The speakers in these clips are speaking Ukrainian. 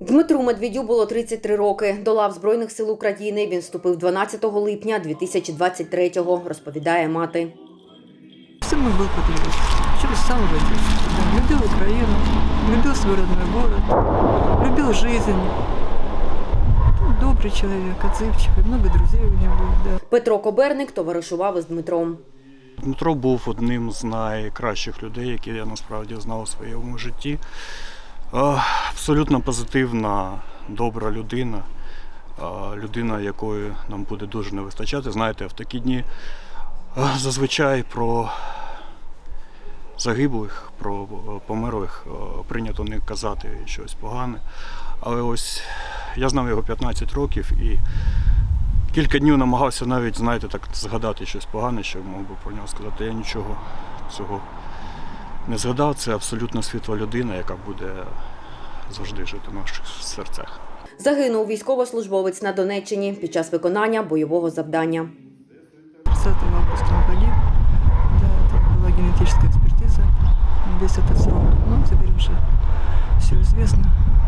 Дмитру Медведю було 33 роки. До лав Збройних сил України він вступив 12 липня 2023-го, розповідає мати. Всем он был патриот. Причем с самого детства. Да, любил Украину, любил свой родной город, любил жизнь. Ну, Добрый человек, отзывчивый, много друзей у него было, да. Петро Коберник товаришував із Дмитром. Дмитро був одним з найкращих людей, які я насправді знав у своєму житті. Е, Абсолютно позитивна, добра людина, е, людина, якої нам буде дуже не вистачати. Знаєте, в такі дні е, зазвичай про загиблих, про померлих прийнято не казати щось погане. Але ось я знав його 15 років і кілька днів намагався навіть, знаєте, так згадати щось погане, що мог би про нього сказати. Я нічого цього не згадав. Це абсолютно світла людина, яка буде завжди жити в наших серцях. Загинув військовослужбовець на Донеччині під час виконання бойового завдання. 30 августа он погиб. Да, это была генетическая экспертиза. Весь этот срок. Ну, теперь уже все известно, что это он.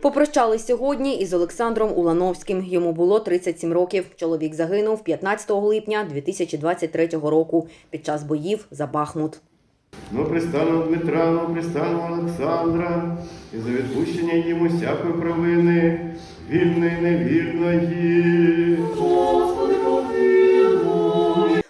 Попрощались сьогодні із Олександром Улановським. Йому було 37 років. Чоловік загинув 15 липня 2023 року під час боїв за Бахмут. Ну, пристану Дмитра, ну пристану Олександра, і за відпущення їм усякої провини, вільної, невільної.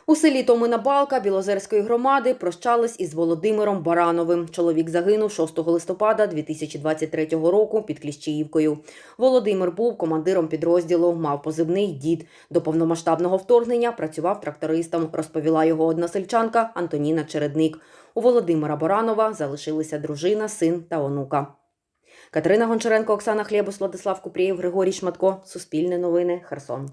У селі Томина Балка Білозерської громади прощались із Володимиром Барановим. Чоловік загинув 6 листопада 2023 року під Кліщіївкою. Володимир був командиром підрозділу, мав позивний дід. До повномасштабного вторгнення працював трактористом, розповіла його односельчанка Антоніна Чередник. У Володимира Баранова залишилися дружина, син та онука. Катерина Гончаренко, Оксана Хлєбус, Владислав Купрієв, Григорій Шматко. Суспільне новини. Херсон.